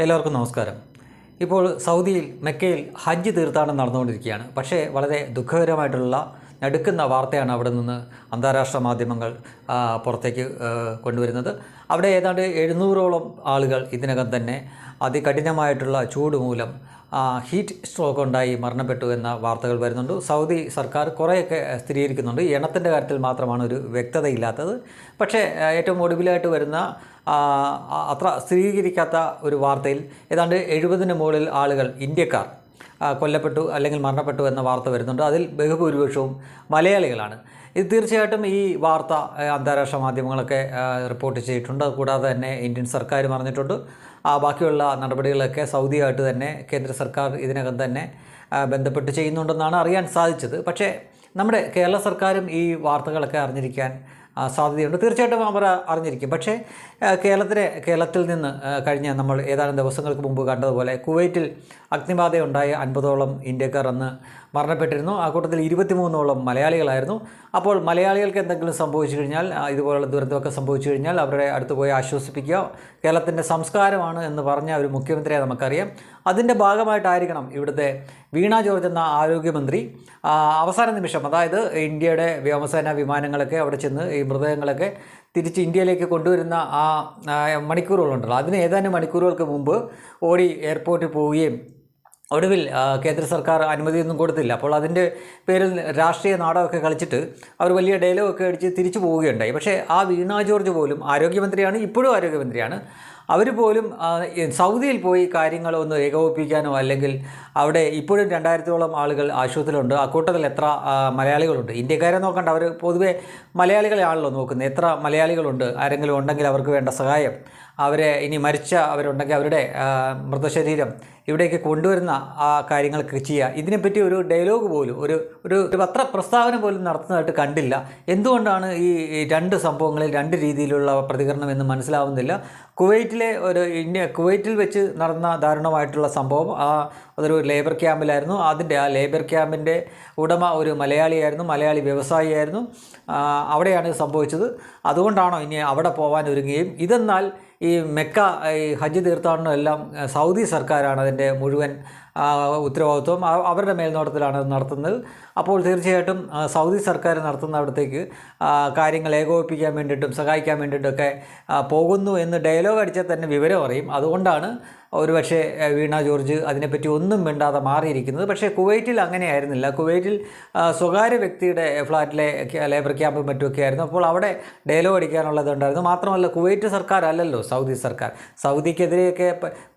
എല്ലാവർക്കും നമസ്കാരം. ഇപ്പോൾ സൗദിയിൽ മെക്കയിൽ ഹജ്ജ് തീർത്ഥാടനം നടന്നുകൊണ്ടിരിക്കുകയാണ്. പക്ഷേ വളരെ ദുഃഖകരമായിട്ടുള്ള നടുക്കുന്ന വാർത്തയാണ് അവിടെ നിന്ന് അന്താരാഷ്ട്ര മാധ്യമങ്ങൾ പുറത്തേക്ക് കൊണ്ടുവരുന്നത്. അവിടെ ഏതാണ്ട് എഴുന്നൂറോളം ആളുകൾ ഇതിനകം തന്നെ അതികഠിനമായിട്ടുള്ള ചൂട് മൂലം ഹീറ്റ് സ്ട്രോക്ക് ഉണ്ടായി മരണപ്പെട്ടു എന്ന വാർത്തകൾ വരുന്നുണ്ട്. സൗദി സർക്കാർ കുറേയൊക്കെ സ്ഥിരീകരിക്കുന്നുണ്ട്. എണ്ണത്തിന്റെ കാര്യത്തിൽ മാത്രമാണ് ഒരു വ്യക്തതയില്ലാത്തത്. പക്ഷേ ഏറ്റവും ഒടുവിലായിട്ട് വരുന്ന അത്ര സ്ഥിരീകരിക്കാത്ത ഒരു വാർത്തയിൽ ഏതാണ്ട് എഴുപതിന് മുകളിൽ ആളുകൾ ഇന്ത്യക്കാർ കൊല്ലപ്പെട്ടു അല്ലെങ്കിൽ മരണപ്പെട്ടു എന്ന വാർത്ത വരുന്നുണ്ട്. അതിൽ ബഹുഭൂരിപക്ഷവും മലയാളികളാണ്. ഇത് തീർച്ചയായിട്ടും ഈ വാർത്ത അന്താരാഷ്ട്ര മാധ്യമങ്ങളൊക്കെ റിപ്പോർട്ട് ചെയ്തിട്ടുണ്ട്. കൂടാതെ തന്നെ ഇന്ത്യൻ സർക്കാർ പറഞ്ഞിട്ടുണ്ട്. ബാക്കിയുള്ള നടപടികളൊക്കെ സൗദിയായിട്ട് തന്നെ കേന്ദ്ര സർക്കാർ ഇതിനകം തന്നെ ബന്ധപ്പെട്ട് ചെയ്യുന്നുണ്ടെന്നാണ് അറിയാൻ സാധിച്ചത്. പക്ഷേ നമ്മുടെ കേരള സർക്കാരും ഈ വാർത്തകളൊക്കെ അറിഞ്ഞിരിക്കാൻ സാധ്യതയുണ്ട്. തീർച്ചയായിട്ടും അവർ അറിഞ്ഞിരിക്കും. പക്ഷേ കേരളത്തിലെ കേരളത്തിൽ നിന്ന് കഴിഞ്ഞ നമ്മൾ ഏതാനും ദിവസങ്ങൾക്ക് മുമ്പ് കണ്ടതുപോലെ കുവൈറ്റിൽ അഗ്നിബാധയുണ്ടായ അൻപതോളം ഇന്ത്യക്കാർ അന്ന് മരണപ്പെട്ടിരുന്നു. ആ കൂട്ടത്തിൽ ഇരുപത്തിമൂന്നോളം മലയാളികളായിരുന്നു. അപ്പോൾ മലയാളികൾക്ക് എന്തെങ്കിലും സംഭവിച്ചു കഴിഞ്ഞാൽ ഇതുപോലുള്ള ദുരന്തമൊക്കെ സംഭവിച്ചു കഴിഞ്ഞാൽ അവരുടെ അടുത്ത് പോയി ആശ്വസിപ്പിക്കുക. കേരളത്തിന്റെ സംസ്കാരമാണ് എന്ന് പറഞ്ഞ ഒരു മുഖ്യമന്ത്രിയെ നമുക്കറിയാം. അതിന്റെ ഭാഗമായിട്ടായിരിക്കണം ഇവിടുത്തെ വീണ ജോർജ് എന്ന ആരോഗ്യമന്ത്രി അവസാന നിമിഷം അതായത് ഇന്ത്യയുടെ വ്യോമസേന വിമാനങ്ങളൊക്കെ അവിടെ ചെന്ന് ഈ മൃതദേഹങ്ങളൊക്കെ തിരിച്ച് ഇന്ത്യയിലേക്ക് കൊണ്ടുവരുന്ന ആ, മണിക്കൂറുകളുണ്ടല്ലോ. അതിന് ഏതാനും മണിക്കൂറുകൾക്ക് മുമ്പ് ഓടി എയർപോർട്ടിൽ പോവുകയും ഒടുവിൽ ആ, കേന്ദ്ര സർക്കാർ അനുമതിയൊന്നും കൊടുത്തില്ല. അപ്പോൾ അതിന്റെ പേരിൽ രാഷ്ട്രീയ നാടകമൊക്കെ കളിച്ചിട്ട് അവർ വലിയ ഡയലോഗൊക്കെ അടിച്ച് തിരിച്ചു പോവുകയുണ്ടായി. പക്ഷേ ആ വീണ ജോർജ് പോലും ആരോഗ്യമന്ത്രിയാണ് ഇപ്പോഴും ആരോഗ്യമന്ത്രിയാണ്. അവർ പോലും സൗദിയിൽ പോയി കാര്യങ്ങൾ ഒന്ന് ഏകോപിപ്പിക്കാനോ അല്ലെങ്കിൽ അവിടെ ഇപ്പോഴും രണ്ടായിരത്തോളം ആളുകൾ ആശുപത്രിയിലുണ്ട്. അക്കൂട്ടത്തിൽ എത്ര ആ, മലയാളികളുണ്ട്? ഇന്ത്യക്കാരെ നോക്കണ്ട. അവർ പൊതുവേ മലയാളികളെ ആണല്ലോ നോക്കുന്നത്. എത്ര മലയാളികളുണ്ട്? ആരെങ്കിലും ഉണ്ടെങ്കിൽ അവർക്ക് വേണ്ട സഹായം. അവരെ ഇനി മരിച്ച അവരുണ്ടെങ്കിൽ അവരുടെ മൃതശരീരം ഇവിടേക്ക് കൊണ്ടുവരുന്ന ആ കാര്യങ്ങളൊക്കെ ചെയ്യുക ഇതിനെപ്പറ്റി ഒരു ഡയലോഗ് പോലും ഒരു ഒരു പത്ര പ്രസ്താവന പോലും നടത്തുന്നതായിട്ട് കണ്ടില്ല. എന്തുകൊണ്ടാണ് ഈ രണ്ട് സംഭവങ്ങളിൽ രണ്ട് രീതിയിലുള്ള പ്രതികരണം എന്ന് മനസ്സിലാവുന്നില്ല? കുവൈറ്റിലെ ഒരു ഇന്ത്യ കുവൈറ്റിൽ വെച്ച് നടന്ന ദാരുണമായിട്ടുള്ള സംഭവം ആ അതൊരു ലേബർ ക്യാമ്പിലായിരുന്നു അതിന്റെ ആ ലേബർ ക്യാമ്പിന്റെ ഉടമ ഒരു മലയാളിയായിരുന്നു മലയാളി വ്യവസായിയായിരുന്നു. അവിടെയാണ് സംഭവിച്ചത്. അതുകൊണ്ടാണോ ഇനി അവിടെ പോകാൻ ഒരുങ്ങുകയും? ഇതെന്നാൽ ഈ മെക്ക ഈ ഹജ്ജ് തീർത്ഥാടനം എല്ലാം സൗദി സർക്കാരാണ് അതിന്റെ മുഴുവൻ ഉത്തരവാദിത്വം അവരുടെ മേൽനോട്ടത്തിലാണ് നടത്തുന്നത്. അപ്പോൾ തീർച്ചയായിട്ടും സൗദി സർക്കാർ നടത്തുന്ന അവിടത്തേക്ക് കാര്യങ്ങൾ ഏകോപിപ്പിക്കാൻ വേണ്ടിയിട്ടും സഹായിക്കാൻ വേണ്ടിയിട്ടൊക്കെ പോകുന്നു എന്ന് ഡയലോഗ് അടിച്ചാൽ തന്നെ വിവരം അറിയും. അതുകൊണ്ടാണ് ഒരുപക്ഷെ വീണ ജോർജ് അതിനെപ്പറ്റി ഒന്നും മിണ്ടാതെ മാറിയിരിക്കുന്നത്. പക്ഷേ കുവൈറ്റിൽ അങ്ങനെയായിരുന്നില്ല കുവൈറ്റിൽ സ്വകാര്യ വ്യക്തിയുടെ ഫ്ലാറ്റിലെ ലേബർ ക്യാമ്പും മറ്റുമൊക്കെ ആയിരുന്നു. അപ്പോൾ അവിടെ ഡയലോഗ് അടിക്കാനുള്ളതുണ്ടായിരുന്നു മാത്രമല്ല കുവൈറ്റ് സർക്കാർ അല്ലല്ലോ സൗദി സർക്കാർ. സൗദിക്കെതിരെയൊക്കെ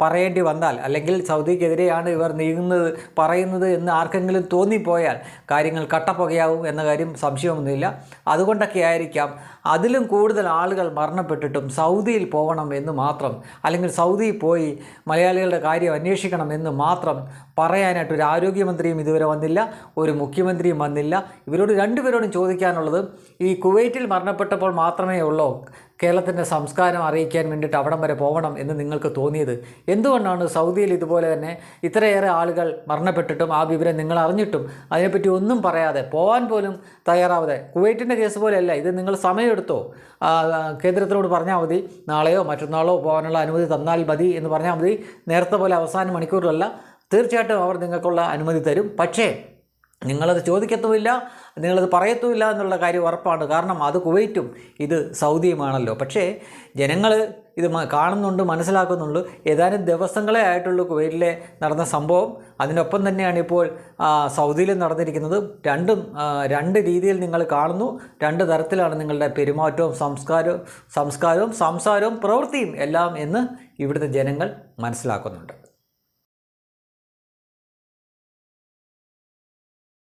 പറയേണ്ടി വന്നാൽ അല്ലെങ്കിൽ സൗദിക്കെതിരെയാണ് ഇവർ നീങ്ങുന്നത് പറയുന്നത് എന്ന് ആർക്കെങ്കിലും തോന്നിപ്പോയാൽ കാര്യങ്ങൾ കട്ടപ്പുകയാവും എന്ന കാര്യം സംശയമൊന്നുമില്ല. അതുകൊണ്ടൊക്കെ ആയിരിക്കാം അതിലും കൂടുതൽ ആളുകൾ മരണപ്പെട്ടിട്ടും സൗദിയിൽ പോകണം എന്ന് മാത്രം അല്ലെങ്കിൽ സൗദിയിൽ പോയി മലയാളികളുടെ കാര്യം അന്വേഷിക്കണം എന്ന് മാത്രം പറയാനായിട്ട് ഒരു ആരോഗ്യമന്ത്രിയും ഇതുവരെ വന്നില്ല ഒരു മുഖ്യമന്ത്രിയും വന്നില്ല. ഇവരോട് രണ്ടുപേരോടും ചോദിക്കാനുള്ളത് ഈ കുവൈറ്റിൽ മരണപ്പെട്ടപ്പോൾ മാത്രമേ ഉള്ളൂ? കേരളത്തിന്റെ സംസ്കാരം അറിയിക്കാൻ വേണ്ടിയിട്ട് അവിടം വരെ പോകണം എന്ന് നിങ്ങൾക്ക് തോന്നിയത്? എന്തുകൊണ്ടാണ് സൗദിയിൽ ഇതുപോലെ തന്നെ ഇത്രയേറെ ആളുകൾ മരണപ്പെട്ടിട്ടും ആ വിവരം നിങ്ങൾ അറിഞ്ഞിട്ടും അതിനെപ്പറ്റി ഒന്നും പറയാതെ പോകാൻ പോലും തയ്യാറാവാതെ? കുവൈറ്റിന്റെ കേസ് പോലെയല്ല ഇത് നിങ്ങൾ സമയമെടുത്തോ? കേന്ദ്രത്തിനോട് പറഞ്ഞാൽ മതി നാളെയോ മറ്റന്നാളോ പോകാനുള്ള അനുമതി തന്നാൽ മതി എന്ന് പറഞ്ഞാൽ മതി. നേരത്തെ പോലെ അവസാന മണിക്കൂറിലല്ല തീർച്ചയായിട്ടും അവർ നിങ്ങൾക്കുള്ള അനുമതി തരും. പക്ഷേ നിങ്ങളത് ചോദിക്കത്തുമില്ല നിങ്ങളത് പറയത്തുമില്ല എന്നുള്ള കാര്യം ഉറപ്പാണ്. കാരണം അത് കുവൈറ്റും ഇത് സൗദിയുമാണല്ലോ. പക്ഷേ ജനങ്ങൾ ഇത് കാണുന്നുണ്ട് മനസ്സിലാക്കുന്നുണ്ട്. ഏതാനും ദിവസങ്ങളെ ആയിട്ടുള്ള കുവൈറ്റിലെ നടന്ന സംഭവം. അതിനൊപ്പം തന്നെയാണ് ഇപ്പോൾ സൗദിയിൽ നടന്നിരിക്കുന്നത്. രണ്ടും രണ്ട് രീതിയിൽ നിങ്ങൾ കാണുന്നു. രണ്ട് തരത്തിലാണ് നിങ്ങളുടെ പെരുമാറ്റവും സംസ്കാരവും സംസ്കാരവും സംസാരവും പ്രവൃത്തിയും എല്ലാം എന്ന് ഇവിടുത്തെ ജനങ്ങൾ മനസ്സിലാക്കുന്നുണ്ട്.